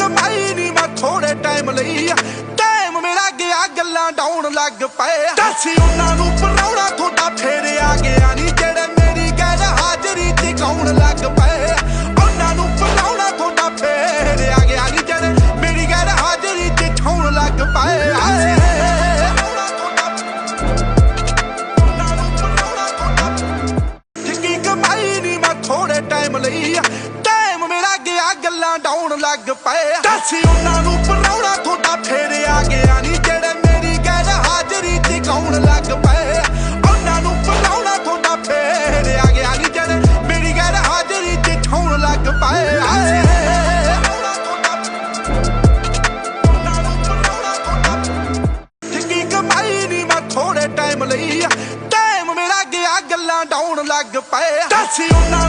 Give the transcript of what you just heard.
ਕਮਾਈ ਨਹੀਂ ਮੈਂ ਥੋੜੇ ਟਾਈਮ ਲਈ ਟਾਈਮ ਮੇਰਾ ਗਿਆ ਗੱਲਾਂ ਡਾਉਣ ਲੱਗ ਪਏ ਦੱਸੀ ਉਹਨਾਂ ਨੂੰ ਪਰੌਣਾ ਤੁਹਾਡਾ ਫੇਰ ਆ ਗਿਆ ਨਹੀਂ ਜਿਹੜੇ ਮੇਰੀ ਗੈਰ ਹਾਜ਼ਰੀ ਤੇ ਲੱਗ ਪਏ ਉਹਨਾਂ ਨੂੰ ਪਰੌਣਾ ਤੁਹਾਡਾ ਫੇਰ ਆ ਗਿਆ ਨਹੀਂ ਜਿਹੜੇ ਮੇਰੀ ਗੈਰ ਹਾਜ਼ਰੀ ਤੇ ਲੱਗ ਪਏ ਕਮਾਈ ਨਹੀਂ ਮੈਂ ਥੋੜੇ ਟਾਈਮ ਲਈ ਟਾਈਮ ਮੇਰਾ ਗੱਲਾਂ ਡਾਉਣ ਲੱਗ ਪਏ। ਦੱਸੀ ਉਹਨਾਂ ਨੂੰ ਪਰੌਣਾ ਤੁਹਾਡਾ ਫੇਰ ਆ ਗਿਆ ਨਹੀਂ ਜਿਹੜੇ ਮੇਰੀ ਗੈਰ ਹਾਜ਼ਰੀ ਤੇ ਕੌਣ ਲੱਗ ਪਏ। ਉਹਨਾਂ ਨੂੰ ਪਰੌਣਾ ਤੁਹਾਡਾ ਫੇਰ ਆ ਗਿਆ ਨਹੀਂ ਜਿਹੜੇ ਮੇਰੀ ਗੈਰ ਹਾਜ਼ਰੀ ਤੇ ਠਾਉਣ ਲੱਗ ਪਏ। ਮੈਂ ਥੋੜੇ ਟਾਈਮ ਲਈ। ਟਾਈਮ ਮੇਰਾ ਗਿਆ, ਗੱਲਾਂ ਡਾਉਣ ਲੱਗ ਪਏ। ਦੱਸੀ ਉਹਨਾਂ